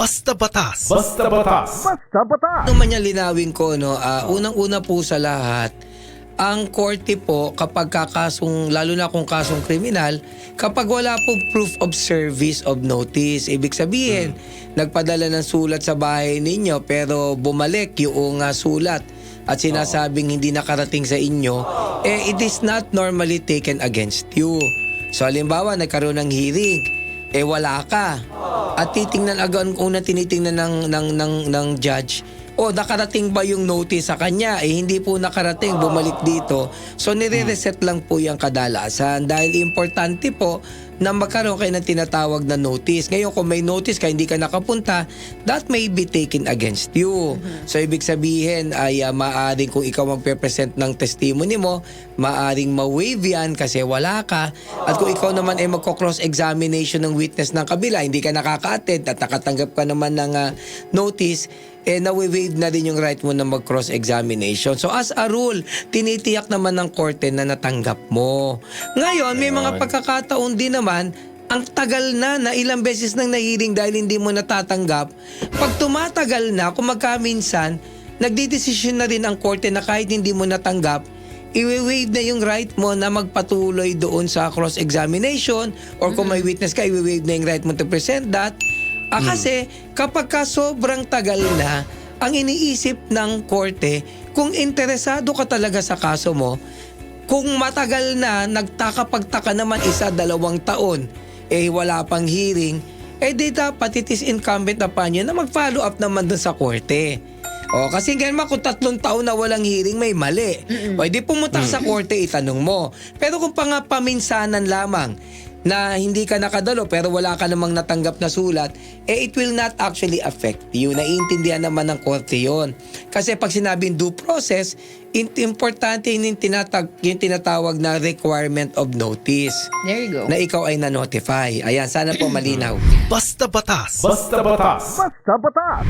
Basta batas. Basta batas. Ano man niya linawin ko, no, ah, unang-una po sa lahat, ang korte po kapag kakasong, lalo na kung kasong kriminal, kapag wala po proof of service of notice, ibig sabihin, nagpadala ng sulat sa bahay ninyo pero bumalik yung ah, sulat at sinasabing hindi nakarating sa inyo, eh it is not normally taken against you. So halimbawa, nagkaroon ng hearing, eh wala ka. At titingnan agad una tinitingnan ng ng ng ng judge. O nakarating ba yung notice sa kanya? Eh hindi po nakarating, bumalik dito. So nire-reset lang po yung kadalasan dahil importante po na magkaroon kayo ng tinatawag na notice. Ngayon kung may notice ka hindi ka nakapunta, that may be taken against you. So ibig sabihin ay uh, maaring kung ikaw magpe-present ng testimony mo, maaring ma-waive yan kasi wala ka. At kung ikaw naman ay magko-cross examination ng witness ng kabila, hindi ka nakaka-attend at nakatanggap ka naman ng ah, notice, eh na-waive na rin yung right mo na mag-cross examination. So as a rule, tinitiyak naman ng korte na natanggap mo. Ngayon, may mga pagkakataon din naman ang tagal na na ilang beses nang nahiring dahil hindi mo natatanggap. Pag tumatagal na, kung magkaminsan, nagdidesisyon na rin ang korte na kahit hindi mo natanggap, i-waive na yung right mo na magpatuloy doon sa cross-examination or kung may witness ka, i-waive na yung right mo to present that. Ah, kasi kapag ka sobrang tagal na, ang iniisip ng korte, kung interesado ka talaga sa kaso mo, kung matagal na, nagtaka-pagtaka naman isa, dalawang taon, eh wala pang hearing, eh di dapat it is incumbent upon you na mag-follow up naman dun sa korte. O, kasi ganyan kung tatlong taon na walang hearing, may mali. O, di pumunta ka sa korte, itanong mo. Pero kung pa nga paminsanan lamang, na hindi ka nakadalo pero wala ka namang natanggap na sulat, eh it will not actually affect you. Naiintindihan naman ng korte yon. Kasi pag sinabing due process, importante yun yung, tinatag, yung tinatawag na requirement of notice There you go. na ikaw ay na-notify. Ayan, sana po malinaw. Basta batas. Basta batas. Basta batas.